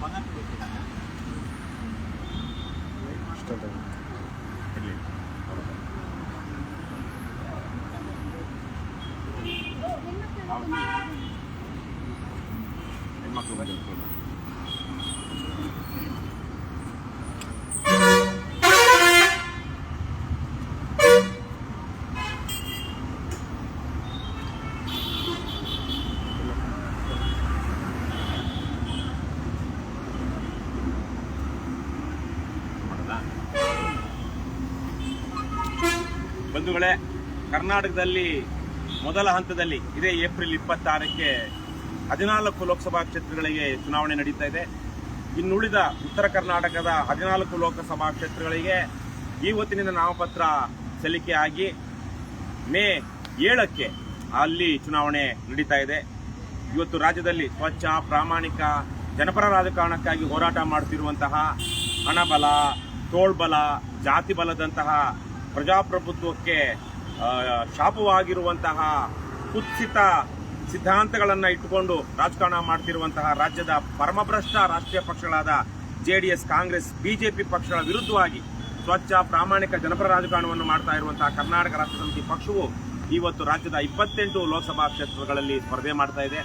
Что там? Клей. могу you. ಬಂಧುಗಳೇ, ಕರ್ನಾಟಕದಲ್ಲಿ ಮೊದಲ ಹಂತದಲ್ಲಿ ಇದೇ ಏಪ್ರಿಲ್ ಇಪ್ಪತ್ತಾರಕ್ಕೆ ಹದಿನಾಲ್ಕು ಲೋಕಸಭಾ ಕ್ಷೇತ್ರಗಳಿಗೆ ಚುನಾವಣೆ ನಡೀತಾ ಇದೆ. ಇನ್ನುಳಿದ ಉತ್ತರ ಕರ್ನಾಟಕದ ಹದಿನಾಲ್ಕು ಲೋಕಸಭಾ ಕ್ಷೇತ್ರಗಳಿಗೆ ಈ ಹೊತ್ತಿನಿಂದ ನಾಮಪತ್ರ ಸಲ್ಲಿಕೆ ಆಗಿ ಮೇ ಏಳಕ್ಕೆ ಅಲ್ಲಿ ಚುನಾವಣೆ ನಡೀತಾ ಇದೆ. ಇವತ್ತು ರಾಜ್ಯದಲ್ಲಿ ಸ್ವಚ್ಛ, ಪ್ರಾಮಾಣಿಕ, ಜನಪರ ರಾಜಕಾರಣಕ್ಕಾಗಿ ಹೋರಾಟ ಮಾಡುತ್ತಿರುವಂತಹ ಹಣಬಲ, ತೋಳ್ಬಲ ಜಾತಿ ಬಲದಂತಹ ಪ್ರಜಾಪ್ರಭುತ್ವಕ್ಕೆ ಶಾಪವಾಗಿರುವಂತಹ ಕುತ್ಸಿತ ಸಿದ್ಧಾಂತಗಳನ್ನು ಇಟ್ಟುಕೊಂಡು ರಾಜಕಾರಣ ಮಾಡ್ತಿರುವಂತಹ ರಾಜ್ಯದ ಪರಮಭ್ರಷ್ಟ ರಾಷ್ಟ್ರೀಯ ಪಕ್ಷಗಳಾದ ಜೆಡಿಎಸ್, ಕಾಂಗ್ರೆಸ್, ಬಿಜೆಪಿ ಪಕ್ಷಗಳ ವಿರುದ್ಧವಾಗಿ ಸ್ವಚ್ಛ, ಪ್ರಾಮಾಣಿಕ ಜನಪರ ರಾಜಕಾರಣವನ್ನು ಮಾಡ್ತಾ ಇರುವಂತಹ ಕರ್ನಾಟಕ ರಾಷ್ಟ್ರ ಸಮಿತಿ ಪಕ್ಷವು ಇವತ್ತು ರಾಜ್ಯದ ಇಪ್ಪತ್ತೆಂಟು ಲೋಕಸಭಾ ಕ್ಷೇತ್ರಗಳಲ್ಲಿ ಸ್ಪರ್ಧೆ ಮಾಡ್ತಾ ಇದೆ.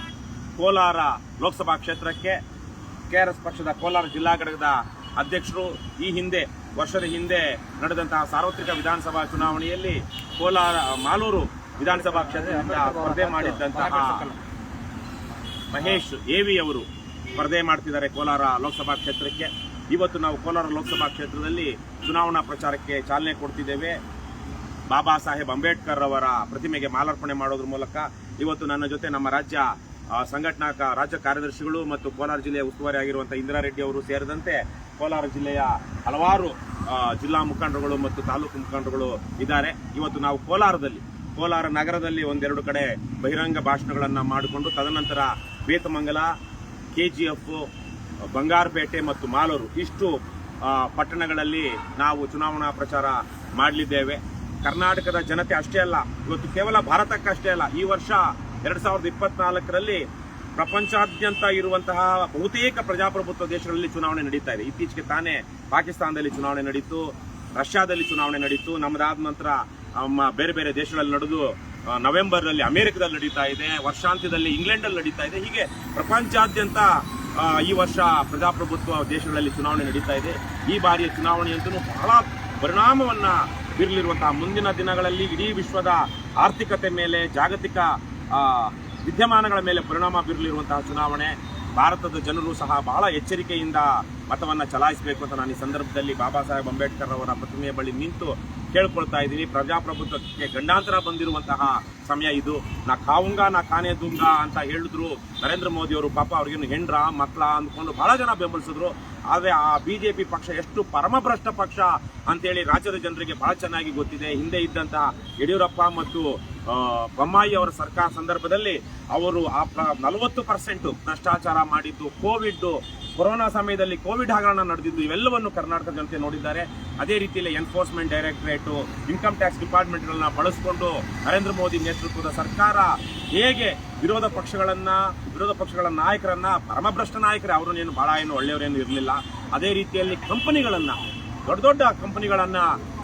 ಕೋಲಾರ ಲೋಕಸಭಾ ಕ್ಷೇತ್ರಕ್ಕೆ ಕೆಆರ್ಎಸ್ ಪಕ್ಷದ ಕೋಲಾರ ಜಿಲ್ಲಾ ಘಟಕದ ಅಧ್ಯಕ್ಷರು ಈ ಹಿಂದೆ ವರ್ಷದ ಹಿಂದೆ ನಡೆದಂತಹ ಸಾರ್ವತ್ರಿಕ ವಿಧಾನಸಭಾ ಚುನಾವಣೆಯಲ್ಲಿ ಕೋಲಾರ, ಮಾಲೂರು ವಿಧಾನಸಭಾ ಕ್ಷೇತ್ರದಿಂದ ಸ್ಪರ್ಧೆ ಮಾಡಿದ್ದಂತಹ ಮಹೇಶ್ ಎವಿ ಅವರು ಸ್ಪರ್ಧೆ ಮಾಡ್ತಿದ್ದಾರೆ ಕೋಲಾರ ಲೋಕಸಭಾ ಕ್ಷೇತ್ರಕ್ಕೆ. ಇವತ್ತು ನಾವು ಕೋಲಾರ ಲೋಕಸಭಾ ಕ್ಷೇತ್ರದಲ್ಲಿ ಚುನಾವಣಾ ಪ್ರಚಾರಕ್ಕೆ ಚಾಲನೆ ಕೊಡ್ತಿದ್ದೇವೆ. ಬಾಬಾ ಸಾಹೇಬ್ ಅಂಬೇಡ್ಕರ್ ಅವರ ಪ್ರತಿಮೆಗೆ ಮಾಲಾರ್ಪಣೆ ಮಾಡೋದ್ರ ಮೂಲಕ ಇವತ್ತು ನನ್ನ ಜೊತೆ ನಮ್ಮ ರಾಜ್ಯ ಸಂಘಟನಾ ರಾಜ್ಯ ಕಾರ್ಯದರ್ಶಿಗಳು ಮತ್ತು ಕೋಲಾರ ಜಿಲ್ಲೆಯ ಉಸ್ತುವಾರಿ ಆಗಿರುವಂತಹ ಇಂದಿರಾ ಅವರು ಸೇರಿದಂತೆ ಕೋಲಾರ ಜಿಲ್ಲೆಯ ಹಲವಾರು ಜಿಲ್ಲಾ ಮುಖಂಡರುಗಳು ಮತ್ತು ತಾಲೂಕು ಮುಖಂಡರುಗಳು ಇದ್ದಾರೆ. ಇವತ್ತು ನಾವು ಕೋಲಾರದಲ್ಲಿ, ಕೋಲಾರ ನಗರದಲ್ಲಿ ಒಂದೆರಡು ಕಡೆ ಬಹಿರಂಗ ಭಾಷಣಗಳನ್ನು ಮಾಡಿಕೊಂಡು, ತದನಂತರ ಬೇತಮಂಗಲ, ಕೆಜಿಎಫ್, ಬಂಗಾರಪೇಟೆ ಮತ್ತು ಮಾಲೂರು ಇಷ್ಟು ಪಟ್ಟಣಗಳಲ್ಲಿ ನಾವು ಚುನಾವಣಾ ಪ್ರಚಾರ ಮಾಡಲಿದ್ದೇವೆ. ಕರ್ನಾಟಕದ ಜನತೆ ಅಷ್ಟೇ ಅಲ್ಲ, ಇವತ್ತು ಕೇವಲ ಭಾರತಕ್ಕಷ್ಟೇ ಅಲ್ಲ, ಈ ವರ್ಷ ಎರಡು ಸಾವಿರದ ಇಪ್ಪತ್ನಾಲ್ಕರಲ್ಲಿ ಪ್ರಪಂಚಾದ್ಯಂತ ಇರುವಂತಹ ಬಹುತೇಕ ಪ್ರಜಾಪ್ರಭುತ್ವ ದೇಶಗಳಲ್ಲಿ ಚುನಾವಣೆ ನಡೀತಾ ಇದೆ. ಇತ್ತೀಚೆಗೆ ತಾನೇ ಪಾಕಿಸ್ತಾನದಲ್ಲಿ ಚುನಾವಣೆ ನಡೀತು, ರಷ್ಯಾದಲ್ಲಿ ಚುನಾವಣೆ ನಡೀತು, ನಮ್ಮದಾದ ನಂತರ ಬೇರೆ ಬೇರೆ ದೇಶಗಳಲ್ಲಿ ನಡೆದು ನವೆಂಬರ್ನಲ್ಲಿ ಅಮೆರಿಕದಲ್ಲಿ ನಡೀತಾ ಇದೆ, ವರ್ಷಾಂತ್ಯದಲ್ಲಿ ಇಂಗ್ಲೆಂಡಲ್ಲಿ ನಡೀತಾ ಇದೆ. ಹೀಗೆ ಪ್ರಪಂಚಾದ್ಯಂತ ಈ ವರ್ಷ ಪ್ರಜಾಪ್ರಭುತ್ವ ದೇಶಗಳಲ್ಲಿ ಚುನಾವಣೆ ನಡೀತಾ ಇದೆ. ಈ ಬಾರಿಯ ಚುನಾವಣೆಯಂತೂ ಬಹಳ ಪರಿಣಾಮವನ್ನು ಬೀರಲಿರುವಂತಹ ಮುಂದಿನ ದಿನಗಳಲ್ಲಿ ಇಡೀ ವಿಶ್ವದ ಆರ್ಥಿಕತೆ ಮೇಲೆ ಜಾಗತಿಕ ವಿದ್ಯಮಾನಗಳ ಮೇಲೆ ಪರಿಣಾಮ ಬೀರಲಿರುವಂತಹ ಚುನಾವಣೆ, ಭಾರತದ ಜನರು ಸಹ ಬಹಳ ಎಚ್ಚರಿಕೆಯಿಂದ ಮತವನ್ನು ಚಲಾಯಿಸಬೇಕು ಅಂತ ನಾನು ಈ ಸಂದರ್ಭದಲ್ಲಿ ಬಾಬಾ ಸಾಹೇಬ್ ಅಂಬೇಡ್ಕರ್ ಅವರ ಪ್ರತಿಮೆಯ ಬಳಿ ನಿಂತು ಕೇಳ್ಕೊಳ್ತಾ ಇದ್ದೀನಿ. ಪ್ರಜಾಪ್ರಭುತ್ವಕ್ಕೆ ಗಂಡಾಂತರ ಬಂದಿರುವಂತಹ ಸಮಯ ಇದು. ನಾ ಕಾವುಂಗ ನಾ ಕಾನೆ ದುಂಗ ಅಂತ ಹೇಳಿದ್ರು. ನರೇಂದ್ರ ಮೋದಿ ಅವರು ಪಾಪ ಅವ್ರಿಗೇನು ಹೆಂಡ್ರ ಮಕ್ಕಳ ಅಂದ್ಕೊಂಡು ಬಹಳ ಜನ ಬೆಂಬಲಿಸಿದ್ರು. ಆದರೆ ಆ ಬಿಜೆಪಿ ಪಕ್ಷ ಎಷ್ಟು ಪರಮಭ್ರಷ್ಟ ಪಕ್ಷ ಅಂತೇಳಿ ರಾಜ್ಯದ ಜನರಿಗೆ ಬಹಳ ಚೆನ್ನಾಗಿ ಗೊತ್ತಿದೆ. ಹಿಂದೆ ಇದ್ದಂತಹ ಯಡಿಯೂರಪ್ಪ ಮತ್ತು ಬೊಮ್ಮಾಯಿ ಅವರ ಸರ್ಕಾರ ಸಂದರ್ಭದಲ್ಲಿ ಅವರು ಆ ನಲವತ್ತು ಪರ್ಸೆಂಟ್ ಭ್ರಷ್ಟಾಚಾರ ಮಾಡಿದ್ದು ಕೋವಿಡ್ ಕೊರೋನಾ ಸಮಯದಲ್ಲಿ ಕೋವಿಡ್ ಹಗರಣ ನಡೆದಿದ್ದು ಇವೆಲ್ಲವನ್ನು ಕರ್ನಾಟಕ ಜನತೆ ನೋಡಿದ್ದಾರೆ. ಅದೇ ರೀತಿಯಲ್ಲಿ ಎನ್ಫೋರ್ಸ್ಮೆಂಟ್ ಡೈರೆಕ್ಟರೇಟು ಇನ್ಕಮ್ ಟ್ಯಾಕ್ಸ್ ಡಿಪಾರ್ಟ್ಮೆಂಟ್ಗಳನ್ನ ಬಳಸಿಕೊಂಡು ನರೇಂದ್ರ ಮೋದಿ ನೇತೃತ್ವದ ಸರ್ಕಾರ ಹೇಗೆ ವಿರೋಧ ಪಕ್ಷಗಳನ್ನ, ವಿರೋಧ ಪಕ್ಷಗಳ ನಾಯಕರನ್ನು, ಪರಮಭ್ರಷ್ಟ ನಾಯಕರೇ ಅವರನ್ನೇನು ಭಾಳ ಏನು ಒಳ್ಳೆಯವರೇನು ಇರಲಿಲ್ಲ. ಅದೇ ರೀತಿಯಲ್ಲಿ ಕಂಪನಿಗಳನ್ನ, ದೊಡ್ಡ ದೊಡ್ಡ ಕಂಪನಿಗಳನ್ನ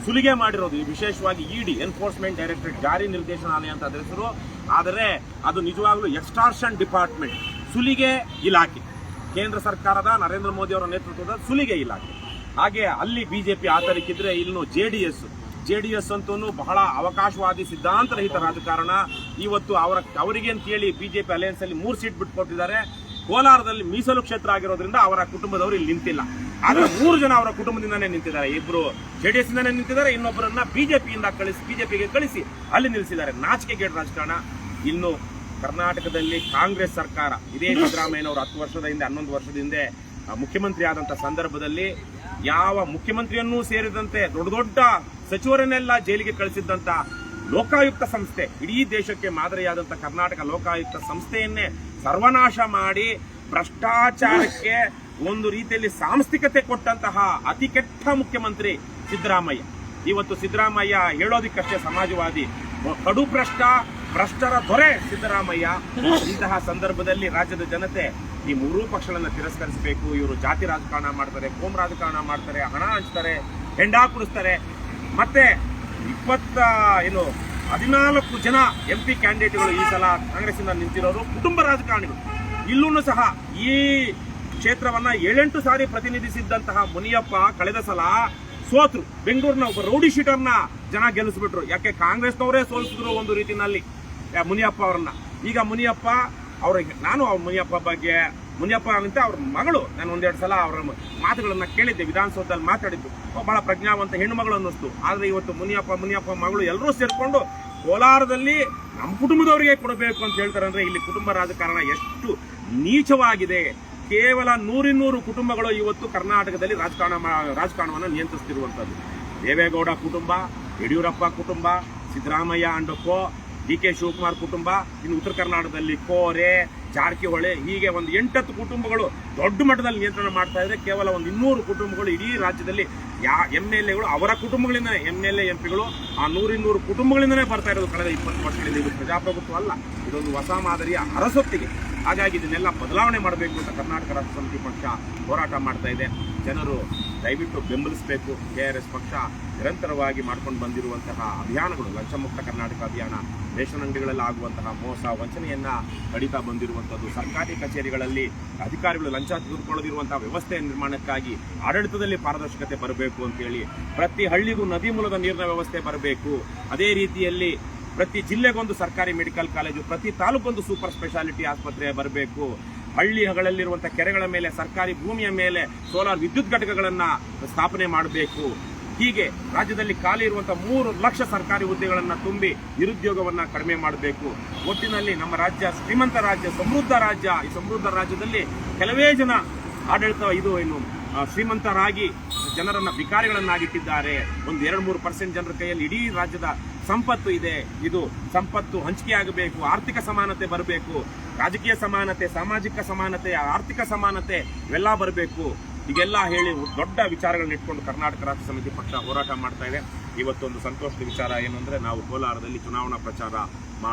ಸುಲಿಗೆ ಮಾಡಿರೋದು. ವಿಶೇಷವಾಗಿ ಇಡಿ ಎನ್ಫೋರ್ಸ್ಮೆಂಟ್ ಡೈರೆಕ್ಟರೇಟ್ ಜಾರಿ ನಿರ್ದೇಶನಾಲಯ ಅಂತ ಅದರ ಹೆಸರು. ಆದರೆ ಅದು ನಿಜವಾಗ್ಲೂ ಎಕ್ಸ್ಟಾರ್ಷನ್ ಡಿಪಾರ್ಟ್ಮೆಂಟ್ ಸುಲಿಗೆ ಇಲಾಖೆ. ಕೇಂದ್ರ ಸರ್ಕಾರದ ನರೇಂದ್ರ ಮೋದಿ ಅವರ ನೇತೃತ್ವದ ಸುಲಿಗೆ ಇಲಾಖೆ. ಹಾಗೆ ಅಲ್ಲಿ ಬಿಜೆಪಿ ಆತರಿಕಿದ್ರೆ ಇನ್ನು J D S J D S ಅಂತೂ ಬಹಳ ಅವಕಾಶವಾದಿ ಸಿದ್ಧಾಂತರಹಿತ ರಾಜಕಾರಣ. ಇವತ್ತು ಅವರ ಅವರಿಗೆ ಅಂತ ಹೇಳಿ ಬಿಜೆಪಿ ಅಲಯನ್ಸ್ ಅಲ್ಲಿ ಮೂರು ಸೀಟ್ ಬಿಟ್ಕೊಟ್ಟಿದ್ದಾರೆ. ಕೋಲಾರದಲ್ಲಿ ಮೀಸಲು ಕ್ಷೇತ್ರ ಆಗಿರೋದ್ರಿಂದ ಅವರ ಕುಟುಂಬದವರು ಇಲ್ಲಿ ನಿಂತಿಲ್ಲ. ಆದ್ರೆ ಮೂರು ಜನ ಅವರ ಕುಟುಂಬದಿಂದಾನೇ ನಿಂತಿದ್ದಾರೆ. ಇಬ್ರು ಜೆಡಿಎಸ್ ಇಂದಾನೇ ನಿಂತಿದ್ದಾರೆ ಇನ್ನೊಬ್ಬರನ್ನ ಬಿಜೆಪಿಯಿಂದ ಕಳಿಸಿ, ಬಿಜೆಪಿಗೆ ಕಳಿಸಿ ಅಲ್ಲಿ ನಿಲ್ಲಿಸಿದ್ದಾರೆ. ನಾಚಿಕೆಗೇಡು ರಾಜಕಾರಣ. ಇನ್ನು ಕರ್ನಾಟಕದಲ್ಲಿ ಕಾಂಗ್ರೆಸ್ ಸರ್ಕಾರ. ಇದೇ ಸಿದ್ದರಾಮಯ್ಯನವರು ಹತ್ತು ವರ್ಷದ ಹಿಂದೆ, ಹನ್ನೊಂದು ವರ್ಷದ ಹಿಂದೆ ಮುಖ್ಯಮಂತ್ರಿ ಆದಂಥ ಸಂದರ್ಭದಲ್ಲಿ ಯಾವ ಮುಖ್ಯಮಂತ್ರಿಯನ್ನೂ ಸೇರಿದಂತೆ ದೊಡ್ಡ ದೊಡ್ಡ ಸಚಿವರನ್ನೆಲ್ಲ ಜೈಲಿಗೆ ಕಳಿಸಿದ್ದಂಥ ಲೋಕಾಯುಕ್ತ ಸಂಸ್ಥೆ, ಇಡೀ ದೇಶಕ್ಕೆ ಮಾದರಿಯಾದಂಥ ಕರ್ನಾಟಕ ಲೋಕಾಯುಕ್ತ ಸಂಸ್ಥೆಯನ್ನೇ ಸರ್ವನಾಶ ಮಾಡಿ ಭ್ರಷ್ಟಾಚಾರಕ್ಕೆ ಒಂದು ರೀತಿಯಲ್ಲಿ ಸಾಂಸ್ಥಿಕತೆ ಕೊಟ್ಟಂತಹ ಅತಿ ಕೆಟ್ಟ ಮುಖ್ಯಮಂತ್ರಿ ಸಿದ್ದರಾಮಯ್ಯ. ಇವತ್ತು ಸಿದ್ದರಾಮಯ್ಯ ಹೇಳೋದಿಕ್ಕಷ್ಟೇ ಸಮಾಜವಾದಿ. ಕಡು ಭ್ರಷ್ಟ ಭ್ರಷ್ಟರ ದೊರೆ ಸಿದ್ದರಾಮಯ್ಯ. ಇಂತಹ ಸಂದರ್ಭದಲ್ಲಿ ರಾಜ್ಯದ ಜನತೆ ಈ ಮೂರೂ ಪಕ್ಷಗಳನ್ನು ತಿರಸ್ಕರಿಸಬೇಕು. ಇವರು ಜಾತಿ ರಾಜಕಾರಣ ಮಾಡ್ತಾರೆ ಕೋಮ್ ರಾಜಕಾರಣ ಮಾಡ್ತಾರೆ ಹಣ ಹಂಚ್ತಾರೆ ಹೆಂಡ ಕುಡಿಸ್ತಾರೆ. ಮತ್ತೆ ಇಪ್ಪತ್ತ ಏನು ಹದಿನಾಲ್ಕು ಜನ ಎಂ ಪಿ ಕ್ಯಾಂಡಿಡೇಟ್ಗಳು ಈ ಸಲ ಕಾಂಗ್ರೆಸ್ಸಿಂದ ನಿಂತಿರೋರು ಕುಟುಂಬ ರಾಜಕಾರಣಿಗಳು. ಇಲ್ಲೂ ಸಹ ಈ ಕ್ಷೇತ್ರವನ್ನ ಏಳೆಂಟು ಸಾರಿ ಪ್ರತಿನಿಧಿಸಿದ್ದಂತಹ ಮುನಿಯಪ್ಪ ಕಳೆದ ಸಲ ಸೋತ್ರು. ಬೆಂಗಳೂರಿನ ಒಬ್ಬ ರೌಡಿ ಶೀಟರ್ನ ಜನ ಗೆಲ್ಲಿಸ್ಬಿಟ್ರು ಯಾಕೆ ಕಾಂಗ್ರೆಸ್ನವರೇ ಸೋಲಿಸಿದ್ರು ಒಂದು ರೀತಿನಲ್ಲಿ. ಯಾ, ಮುನಿಯಪ್ಪ ಅವರನ್ನ. ಈಗ ಮುನಿಯಪ್ಪ ಅವ್ರಿಗೆ ನಾನು ಅವ್ರ ಮುನಿಯಪ್ಪ ಬಗ್ಗೆ ಮುನಿಯಪ್ಪ ಅಂತ ಅವ್ರ ಮಗಳು. ನಾನು ಒಂದೆರಡು ಸಲ ಅವರ ಮಾತುಗಳನ್ನು ಕೇಳಿದ್ದೆ, ವಿಧಾನಸೌಧದಲ್ಲಿ ಮಾತಾಡಿದ್ದು. ಬಹಳ ಪ್ರಜ್ಞಾವಂತ ಹೆಣ್ಣು ಮಗಳು ಅನ್ನಿಸ್ತು. ಆದರೆ ಇವತ್ತು ಮುನಿಯಪ್ಪ ಮುನಿಯಪ್ಪ ಮಗಳು ಎಲ್ಲರೂ ಸೇರಿಕೊಂಡು ಕೋಲಾರದಲ್ಲಿ ನಮ್ಮ ಕುಟುಂಬದವರಿಗೆ ಕೊಡಬೇಕು ಅಂತ ಹೇಳ್ತಾರೆ ಅಂದ್ರೆ ಇಲ್ಲಿ ಕುಟುಂಬ ರಾಜಕಾರಣ ಎಷ್ಟು ನೀಚವಾಗಿದೆ. ಕೇವಲ ನೂರಿನ್ನೂರು ಕುಟುಂಬಗಳು ಇವತ್ತು ಕರ್ನಾಟಕದಲ್ಲಿ ರಾಜಕಾರಣ ರಾಜಕಾರಣವನ್ನು ನಿಯಂತ್ರಿಸ್ತಿರುವಂಥದ್ದು. ದೇವೇಗೌಡ ಕುಟುಂಬ, ಯಡಿಯೂರಪ್ಪ ಕುಟುಂಬ, Siddaramaiah and D K Shivakumar ಕುಟುಂಬ, ಇನ್ನು ಉತ್ತರ ಕರ್ನಾಟಕದಲ್ಲಿ ಕೋರೆ, ಜಾರಕಿಹೊಳೆ, ಹೀಗೆ ಒಂದು ಎಂಟತ್ತು ಕುಟುಂಬಗಳು ದೊಡ್ಡ ಮಟ್ಟದಲ್ಲಿ ನಿಯಂತ್ರಣ ಮಾಡ್ತಾ ಇದ್ರೆ ಕೇವಲ ಒಂದು ಇನ್ನೂರು ಕುಟುಂಬಗಳು ಇಡೀ ರಾಜ್ಯದಲ್ಲಿ ಯಾ ಎಂ ಎಲ್ ಎಗಳು ಅವರ ಕುಟುಂಬಗಳಿಂದ ಎಂ ಎಲ್ ಎ, ಎಂ ಪಿಗಳು ಆ ನೂರಿನ್ನೂರು ಕುಟುಂಬಗಳಿಂದನೇ ಬರ್ತಾ ಇರೋದು ಕಳೆದ ಇಪ್ಪತ್ತು ವರ್ಷಗಳಿಂದ ಇದು ಪ್ರಜಾಪ್ರಭುತ್ವ ಅಲ್ಲ, ಇದೊಂದು ಹೊಸ ಮಾದರಿಯ ಅರಸೊತ್ತಿಗೆ. ಹಾಗಾಗಿ ಇದನ್ನೆಲ್ಲ ಬದಲಾವಣೆ ಮಾಡಬೇಕು ಅಂತ ಕರ್ನಾಟಕ ರಾಷ್ಟ್ರ ಸಮಿತಿ ಪಕ್ಷ ಹೋರಾಟ ಮಾಡ್ತಾ ಇದೆ. ಜನರು ದಯವಿಟ್ಟು ಬೆಂಬಲಿಸಬೇಕು. ಕೆ ಆರ್ ಎಸ್ ಪಕ್ಷ ನಿರಂತರವಾಗಿ ಮಾಡ್ಕೊಂಡು ಬಂದಿರುವಂತಹ ಅಭಿಯಾನಗಳು, ಲಂಚಮುಕ್ತ ಕರ್ನಾಟಕ ಅಭಿಯಾನ, ರೇಷನ್ ಅಂಗಡಿಗಳಲ್ಲಿ ಆಗುವಂತಹ ಮೋಸ, ವಂಚನೆಯನ್ನು ತಡಿತಾ ಬಂದಿರುವಂಥದ್ದು. ಸರ್ಕಾರಿ ಕಚೇರಿಗಳಲ್ಲಿ ಅಧಿಕಾರಿಗಳು ಲಂಚ ತೆಗೆದುಕೊಳ್ಳದಿರುವಂತಹ ವ್ಯವಸ್ಥೆಯ ನಿರ್ಮಾಣಕ್ಕಾಗಿ ಆಡಳಿತದಲ್ಲಿ ಪಾರದರ್ಶಕತೆ ಬರಬೇಕು ಅಂತ ಹೇಳಿ ಪ್ರತಿ ಹಳ್ಳಿಗೂ ನದಿ ಮೂಲದ ನೀರಿನ ವ್ಯವಸ್ಥೆ ಬರಬೇಕು. ಅದೇ ರೀತಿಯಲ್ಲಿ ಪ್ರತಿ ಜಿಲ್ಲೆಗೊಂದು ಸರ್ಕಾರಿ ಮೆಡಿಕಲ್ ಕಾಲೇಜು, ಪ್ರತಿ ತಾಲೂಕೊಂದು ಸೂಪರ್ ಸ್ಪೆಷಾಲಿಟಿ ಆಸ್ಪತ್ರೆ ಬರಬೇಕು. ಹಳ್ಳಿಗಳಲ್ಲಿರುವಂತಹ ಕೆರೆಗಳ ಮೇಲೆ, ಸರ್ಕಾರಿ ಭೂಮಿಯ ಮೇಲೆ ಸೋಲಾರ್ ವಿದ್ಯುತ್ ಘಟಕಗಳನ್ನ ಸ್ಥಾಪನೆ ಮಾಡಬೇಕು. ಹೀಗೆ ರಾಜ್ಯದಲ್ಲಿ ಖಾಲಿ ಇರುವಂತಹ ಮೂರು ಲಕ್ಷ ಸರ್ಕಾರಿ ಹುದ್ದೆಗಳನ್ನ ತುಂಬಿ ನಿರುದ್ಯೋಗವನ್ನ ಕಡಿಮೆ ಮಾಡಬೇಕು. ಒಟ್ಟಿನಲ್ಲಿ ನಮ್ಮ ರಾಜ್ಯ ಶ್ರೀಮಂತ ರಾಜ್ಯ, ಸಮೃದ್ಧ ರಾಜ್ಯ, ಈ ಸಮೃದ್ಧ ರಾಜ್ಯದಲ್ಲಿ ಕೆಲವೇ ಜನ ಆಡಳಿತ ಇದು ಏನು ಶ್ರೀಮಂತರಾಗಿ ಜನರನ್ನ ಬಿಕಾರಿಗಳನ್ನಾಗಿಟ್ಟಿದ್ದಾರೆ ಒಂದು ಎರಡು ಮೂರು ಪರ್ಸೆಂಟ್ ಜನರ ಕೈಯಲ್ಲಿ ಇಡೀ ರಾಜ್ಯದ ಸಂಪತ್ತು ಇದೆ. ಇದು ಸಂಪತ್ತು ಹಂಚಿಕೆ ಆಗಬೇಕು, ಆರ್ಥಿಕ ಸಮಾನತೆ ಬರಬೇಕು, ರಾಜಕೀಯ ಸಮಾನತೆ, ಸಾಮಾಜಿಕ ಸಮಾನತೆ, ಆರ್ಥಿಕ ಸಮಾನತೆ ಇವೆಲ್ಲ ಬರಬೇಕು. ಹೀಗೆಲ್ಲ ಹೇಳಿ ದೊಡ್ಡ ವಿಚಾರಗಳನ್ನ ಇಟ್ಕೊಂಡು ಕರ್ನಾಟಕ ರಾಷ್ಟ್ರ ಸಮಿತಿ ಪಕ್ಷ ಹೋರಾಟ ಮಾಡ್ತಾ ಇದೆ. ಇವತ್ತೊಂದು ಸಂತೋಷದ ವಿಚಾರ ಏನು ಅಂದ್ರೆ ನಾವು ಕೋಲಾರದಲ್ಲಿ ಚುನಾವಣಾ ಪ್ರಚಾರ ಮಾ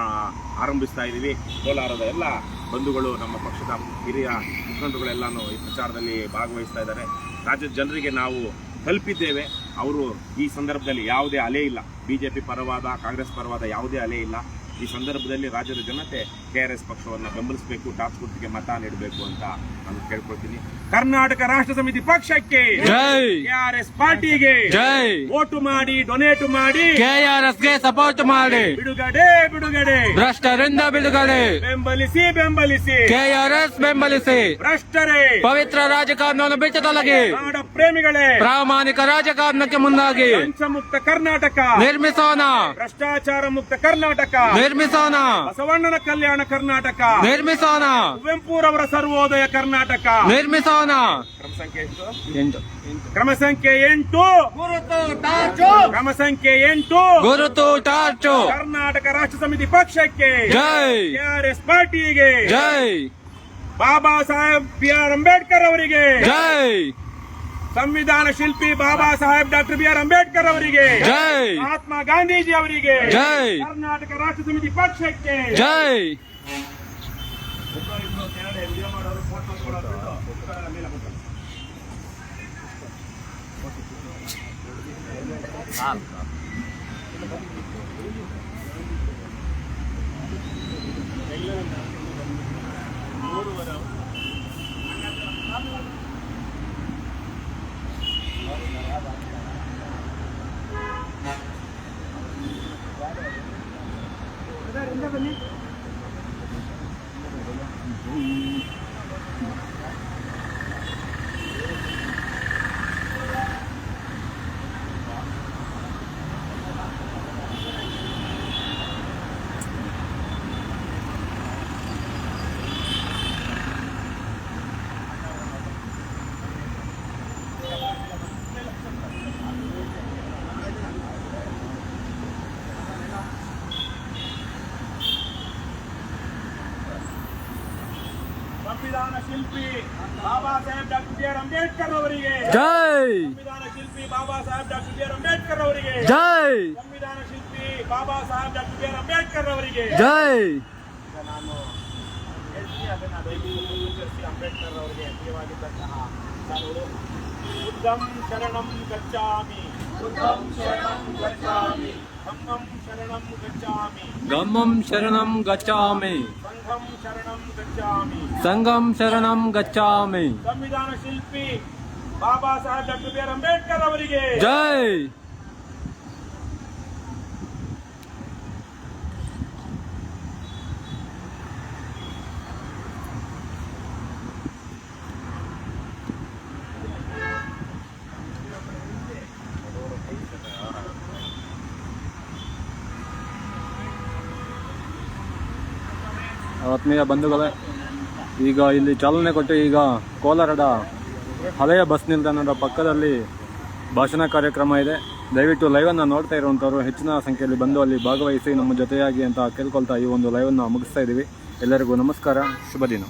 ಆರಂಭಿಸ್ತಾ ಇದ್ದೀವಿ. ಕೋಲಾರದ ಎಲ್ಲ ಬಂಧುಗಳು, ನಮ್ಮ ಪಕ್ಷದ ಹಿರಿಯ ಮುಖಂಡರುಗಳೆಲ್ಲಾನು ಈ ಪ್ರಚಾರದಲ್ಲಿ ಭಾಗವಹಿಸ್ತಾ ಇದ್ದಾರೆ. ರಾಜ್ಯದ ಜನರಿಗೆ ನಾವು ತಲುಪಿದ್ದೇವೆ. ಅವರು ಈ ಸಂದರ್ಭದಲ್ಲಿ ಯಾವುದೇ ಅಲೆ ಇಲ್ಲ. ಬಿಜೆಪಿ ಪರವಾದ, ಕಾಂಗ್ರೆಸ್ ಪರವಾದ ಯಾವುದೇ ಅಲೆ ಇಲ್ಲ. ಈ ಸಂದರ್ಭದಲ್ಲಿ ರಾಜ್ಯದ ಜನತೆ ಕೆ ಆರ್ ಎಸ್ ಪಕ್ಷವನ್ನು ಬೆಂಬಲಿಸಬೇಕು ಟಾಪ್ ಗುರ್ತಿಗೆ ಮತ ನೀಡಬೇಕು ಅಂತ ನಾನು ಕೇಳ್ಕೊಳ್ತೀನಿ. ಕರ್ನಾಟಕ ರಾಷ್ಟ್ರ ಸಮಿತಿ ಪಕ್ಷಕ್ಕೆ ಜೈ! ಕೆ ಆರ್ ಎಸ್ ಪಾರ್ಟಿಗೆ ಓಟು ಮಾಡಿ ಡೊನೇಟ್ ಮಾಡಿ ಕೆಆರ್ಎಸ್ಗೆ ಸಪೋರ್ಟ್ ಮಾಡಿ. ಬಿಡುಗಡೆ ಬಿಡುಗಡೆ. ಭ್ರಷ್ಟರಿಂದ ಬಿಡುಗಡೆ. ಬೆಂಬಲಿಸಿ ಬೆಂಬಲಿಸಿ. ಕೆಆರ್ಎಸ್ ಬೆಂಬಲಿಸಿ. ಭ್ರಷ್ಟರೇ. ಪವಿತ್ರ ರಾಜಕಾರಣವನ್ನು ಬಿಟ್ಟು ತೊಲಗಿ. ನಾಡ ಪ್ರೇಮಿಗಳೇ. ಪ್ರಾಮಾಣಿಕ ರಾಜಕಾರಣಕ್ಕೆ ಮುಂದಾಗಿ. ಮುಕ್ತ ಕರ್ನಾಟಕ. ನಿರ್ಮಿಸೋಣ. ಭ್ರಷ್ಟಾಚಾರ ಮುಕ್ತ ಕರ್ನಾಟಕ. ನಿರ್ಮಿಸೋಣ. ಬಸವಣ್ಣನ ಕಲ್ಯಾಣ ಕರ್ನಾಟಕ. ನಿರ್ಮಿಸೋಣ ಕುವೆಂಪುರವರ ಸರ್ವೋದಯ ಕರ್ನಾಟಕ. ನಿರ್ಮಿಸೋಣ ಕ್ರಮ ಸಂಖ್ಯೆ ಎಷ್ಟು ಎಂಟು. ಕ್ರಮ ಸಂಖ್ಯೆ ಎಂಟು. ಕ್ರಮ ಸಂಖ್ಯೆ ಎಂಟು. ಗುರುತು ಟಾರ್ಚು. ಕರ್ನಾಟಕ ರಾಷ್ಟ್ರ ಸಮಿತಿ ಪಕ್ಷಕ್ಕೆ ಜೈ. ಎಸ್ ಪಾರ್ಟಿಗೆ ಜೈ. ಬಾಬಾ ಸಾಹೇಬ್ ಬಿ ಆರ್ ಅಂಬೇಡ್ಕರ್ ಅವರಿಗೆ ಜೈ. ಸಂವಿಧಾನ ಶಿಲ್ಪಿ Baba Saheb doctor B R Ambedkar ಅವರಿಗೆ ಜೈ ಮಹಾತ್ಮ ಗಾಂಧೀಜಿ ಅವರಿಗೆ ಜೈ ಕರ್ನಾಟಕ ರಾಷ್ಟ್ರ ಸಮಿತಿ ಪಕ್ಷಕ್ಕೆ ಜೈ ಸಂವಿಧಾನ ಶಿಲ್ಪಿ Baba Saheb doctor B R Ambedkar ಅವರಿಗೆ. ಜೈ! ಸಂವಿಧಾನ ಶಿಲ್ಪಿ Baba Saheb doctor B R Ambedkar ಅವರಿಗೆ. ಜೈ! ಸಂವಿಧಾನ ಶಿಲ್ಪಿ Baba Saheb doctor B R Ambedkar ಅವರಿಗೆ. ಜೈ! ಈಗ ನಾನು ಹೇಳ್ತೀನಿ ಅದನ್ನ ದಯವಿಟ್ಟು ಮುಂದುವರಿಸಿ ಅಂಬೇಡ್ಕರ್ ಅವರಿಗೆ ಪ್ರಿಯವಾಗಿದ್ದಂತಹ ಸಾಲುಗಳು ಬುದ್ಧಂ ಶರಣಂ ಗಚ್ಚಾಮಿ ಬುದ್ಧಂ ಶರಣಂ ಗಚ್ಚಾಮಿ ಧಮ್ಮಂ ಶರಣಂ ಗಚ್ಚಾಮಿ ಗಮ್ಮಂ ಶರಣಂ ಗಚ್ಚಾಮಿ ಸಂಘಂ ಶರಣಂ ಗಚ್ಚಾಮಿ ಸಂಗಂ ಶರಣಂ ಗಚ್ಚಾಮಿ ಸಂವಿಧಾನ ಶಿಲ್ಪಿ Baba Saheb doctor B R Ambedkar ಅವರಿಗೆ ಜೈ ಆತ್ಮೀಯ ಬಂಧುಗಳೇ, ಈಗ ಇಲ್ಲಿ ಚಾಲನೆ ಕೊಟ್ಟು ಈಗ ಕೋಲಾರದ ಹಳೆಯ ಬಸ್ ನಿಲ್ದಾಣದ ಪಕ್ಕದಲ್ಲಿ ಭಾಷಣ ಕಾರ್ಯಕ್ರಮ ಇದೆ. ದಯವಿಟ್ಟು ಲೈವನ್ನು ನೋಡ್ತಾ ಇರುವಂಥವ್ರು ಹೆಚ್ಚಿನ ಸಂಖ್ಯೆಯಲ್ಲಿ ಬಂದು ಅಲ್ಲಿ ಭಾಗವಹಿಸಿ ನಮ್ಮ ಜೊತೆಯಾಗಿ ಅಂತ ಕೇಳ್ಕೊಳ್ತಾ ಈ ಒಂದು ಲೈವನ್ನು ಮುಗಿಸ್ತಾ ಇದ್ದೀವಿ. ಎಲ್ಲರಿಗೂ ನಮಸ್ಕಾರ, ಶುಭ ದಿನ.